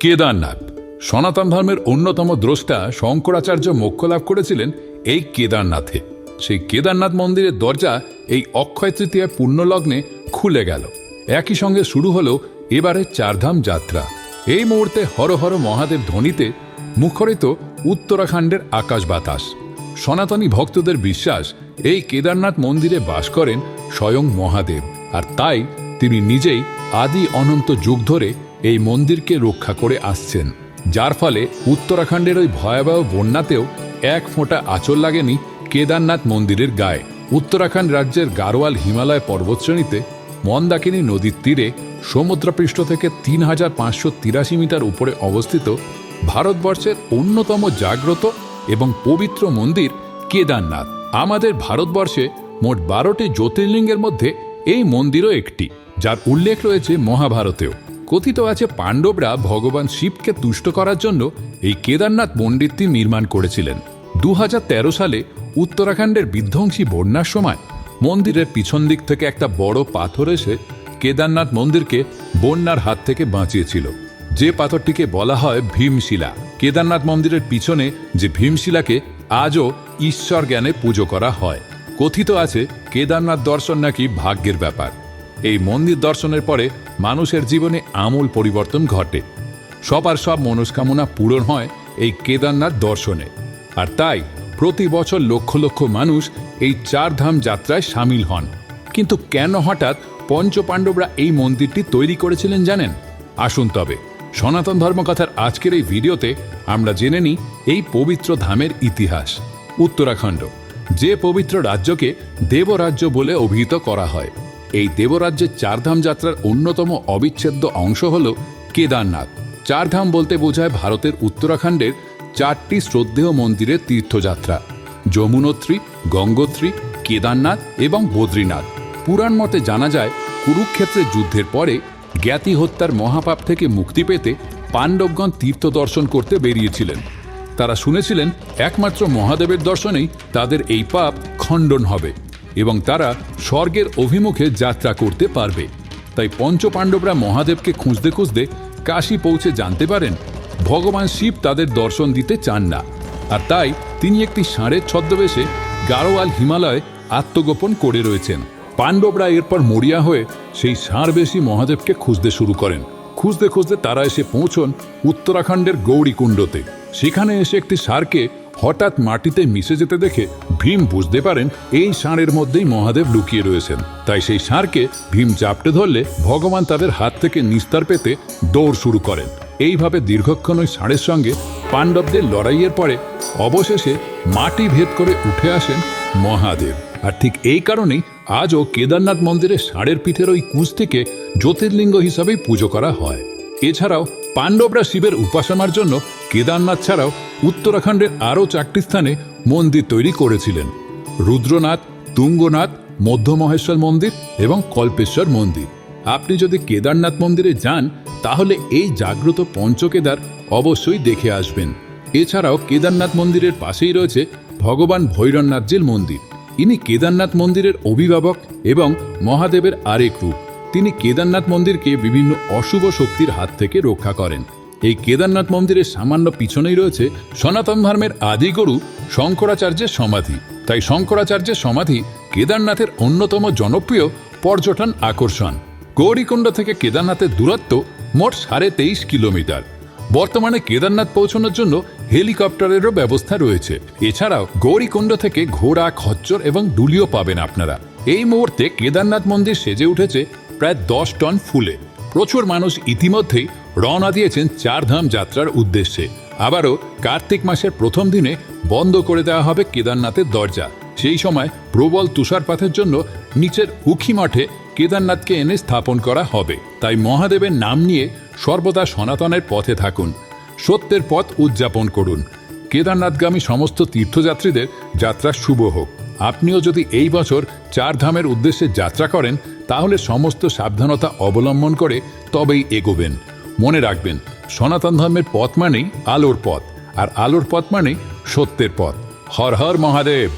কেদারনাথ। সনাতন ধর্মের অন্যতম দ্রষ্টা শঙ্করাচার্য মোক্ষ লাভ করেছিলেন এই কেদারনাথে। সেই কেদারনাথ মন্দিরের দরজা এই অক্ষয় তৃতীয়ায় পুণ্যলগ্নে খুলে গেল। একই সঙ্গে শুরু হলো এবারে চারধাম যাত্রা। এই মুহূর্তে হর হর মহাদেব ধ্বনিতে মুখরিত উত্তরাখণ্ডের আকাশ বাতাস। সনাতনী ভক্তদের বিশ্বাস, এই কেদারনাথ মন্দিরে বাস করেন স্বয়ং মহাদেব। আর তাই তিনি নিজেই আদি অনন্ত যুগ ধরে এই মন্দিরকে রক্ষা করে আসছেন, যার ফলে উত্তরাখণ্ডের ওই ভয়াবহ বন্যাতেও এক ফোঁটা আচর লাগেনি কেদারনাথ মন্দিরের গায়ে। উত্তরাখণ্ড রাজ্যের গারোয়াল হিমালয় পর্বতশ্রেণীতে মন্দাকিনী নদীর তীরে সমুদ্রপৃষ্ঠ থেকে তিন হাজার পাঁচশো তিরাশি মিটার উপরে অবস্থিত ভারতবর্ষের অন্যতম জাগ্রত এবং পবিত্র মন্দির কেদারনাথ। আমাদের ভারতবর্ষে মোট বারোটি জ্যোতির্লিঙ্গের মধ্যে এই মন্দিরও একটি, যার উল্লেখ রয়েছে মহাভারতেও। কথিত আছে, পাণ্ডবরা ভগবান শিবকে তুষ্ট করার জন্য এই কেদারনাথ মন্দিরটি নির্মাণ করেছিলেন। দু হাজার তেরো সালে উত্তরাখণ্ডের বিধ্বংসী বন্যার সময় মন্দিরের পিছন দিক থেকে একটা বড় পাথর এসে কেদারনাথ মন্দিরকে বন্যার হাত থেকে বাঁচিয়েছিল। যে পাথরটিকে বলা হয় ভীমশিলা। কেদারনাথ মন্দিরের পিছনে যে ভীমশিলাকে আজও ঈশ্বর জ্ঞানে পুজো করা হয়। কথিত আছে, কেদারনাথ দর্শন নাকি ভাগ্যের ব্যাপার। এই মন্দির দর্শনের পরে মানুষের জীবনে আমূল পরিবর্তন ঘটে। সবার সব মনস্কামনা পূরণ হয় এই কেদারনাথ দর্শনে। আর তাই প্রতি বছর লক্ষ লক্ষ মানুষ এই চার ধাম যাত্রায় সামিল হন। কিন্তু কেন হঠাৎ পঞ্চপাণ্ডবরা এই মন্দিরটি তৈরি করেছিলেন জানেন? আসুন তবে, সনাতন ধর্মকথার আজকের এই ভিডিওতে আমরা জেনে নিই এই পবিত্র ধামের ইতিহাস। উত্তরাখণ্ড, যে পবিত্র রাজ্যকে দেবরাজ্য বলে অভিহিত করা হয়। এই দেবরাজ্যের চারধাম যাত্রার অন্যতম অবিচ্ছেদ্য অংশ হল কেদারনাথ। চারধাম বলতে বোঝায় ভারতের উত্তরাখণ্ডের চারটি শ্রদ্ধেয় মন্দিরের তীর্থযাত্রা। যমুনোত্রী, গঙ্গোত্রী, কেদারনাথ এবং বদ্রীনাথ। পুরাণ মতে জানা যায়, কুরুক্ষেত্রের যুদ্ধের পরে জ্ঞাতি হত্যার মহাপাপ থেকে মুক্তি পেতে পাণ্ডবগণ তীর্থ দর্শন করতে বেরিয়েছিলেন। তারা শুনেছিলেন, একমাত্র মহাদেবের দর্শনেই তাদের এই পাপ খণ্ডন হবে। এবং তারা স্বর্গের অভিমুখে যাত্রা করতে পারবে। তাই পঞ্চপাণ্ডবরা মহাদেবকে খুঁজতে খুঁজতে কাশী পৌঁছে জানতে পারেন, ভগবান শিব তাদের দর্শন দিতে চান না। আর তাই তিনি একটি ষাঁড়ের ছদ্মবেশে গাড়োয়াল হিমালয়ে আত্মগোপন করে রয়েছেন। পাণ্ডবরা এরপর মরিয়া হয়ে সেই ষাঁড়বেশী মহাদেবকে খুঁজতে শুরু করেন। খুঁজতে খুঁজতে তারা এসে পৌঁছন উত্তরাখণ্ডের গৌরীকুণ্ডতে। সেখানে এসে একটি ষাঁড়কে হঠাৎ মাটিতে মিশে যেতে দেখে ভীম বুঝতে পারেন এই ষাঁড়ের মধ্যেই মহাদেব লুকিয়ে রয়েছেন। তাই সেই ষাঁড়কে ভীম চাপটে ধরলে ভগবান তাদের হাত থেকে নিস্তার পেতে দৌড় শুরু করেন। এইভাবে দীর্ঘক্ষণ ওই ষাঁড়ের সঙ্গে পাণ্ডবদের লড়াইয়ের পরে অবশেষে মাটি ভেদ করে উঠে আসেন মহাদেব। আর ঠিক এই কারণেই আজও কেদারনাথ মন্দিরে ষাঁড়ের পিঠের ওই কুঁজ থেকে জ্যোতির্লিঙ্গ হিসাবেই পুজো করা হয়। এছাড়াও পাণ্ডবরা শিবের উপাসনার জন্য কেদারনাথ ছাড়াও উত্তরাখণ্ডের আরও চারটি স্থানে মন্দির তৈরি করেছিলেন। রুদ্রনাথ, তুঙ্গনাথ, মধ্যমহেশ্বর মন্দির এবং কল্পেশ্বর মন্দির। আপনি যদি কেদারনাথ মন্দিরে যান, তাহলে এই জাগ্রত পঞ্চকেদার অবশ্যই দেখে আসবেন। এছাড়াও কেদারনাথ মন্দিরের পাশেই রয়েছে ভগবান ভৈরবনাথজির মন্দির। ইনি কেদারনাথ মন্দিরের অভিভাবক এবং মহাদেবের আরেক রূপ। তিনি কেদারনাথ মন্দিরকে বিভিন্ন অশুভ শক্তির হাত থেকে রক্ষা করেন। এই কেদারনাথ মন্দিরের সামান্য পিছনেই রয়েছে সনাতন ধর্মের আদিগুরু শঙ্করাচার্যের সমাধি। তাই শঙ্করাচার্যের সমাধি কেদারনাথের অন্যতম জনপ্রিয় পর্যটন আকর্ষণ। গৌরীকুণ্ড থেকে কেদারনাথের দূরত্ব মোট সাড়ে তেইশ কিলোমিটার। বর্তমানে কেদারনাথ পৌঁছানোর জন্য হেলিকপ্টারেরও ব্যবস্থা রয়েছে। এছাড়াও গৌরীকুণ্ড থেকে ঘোড়া, খচ্চর এবং ডুলিও পাবেন আপনারা। এই মুহূর্তে কেদারনাথ মন্দির সেজে উঠেছে প্রায় দশ টন ফুলে। প্রচুর মানুষ ইতিমধ্যেই রওনা দিয়েছেন চারধাম যাত্রার উদ্দেশ্যে। আবারও কার্তিক মাসের প্রথম দিনে বন্ধ করে দেওয়া হবে কেদারনাথের দরজা। সেই সময় প্রবল তুষারপাতের জন্য নিচের উখি মঠে কেদারনাথকে এনে স্থাপন করা হবে। তাই মহাদেবের নাম নিয়ে সর্বদা সনাতনের পথে থাকুন। সত্যের পথ উদযাপন করুন। কেদারনাথগামী সমস্ত তীর্থযাত্রীদের যাত্রা শুভ হোক। আপনিও যদি এই বছর চার ধামের উদ্দেশ্যে যাত্রা করেন, তাহলে সমস্ত সাবধানতা অবলম্বন করে তবেই এগোবেন। মনে রাখবেন, সনাতন ধর্মের পথ মানেই আলোর পথ, আর আলোর পথ মানেই সত্যের পথ। হর হর মহাদেব।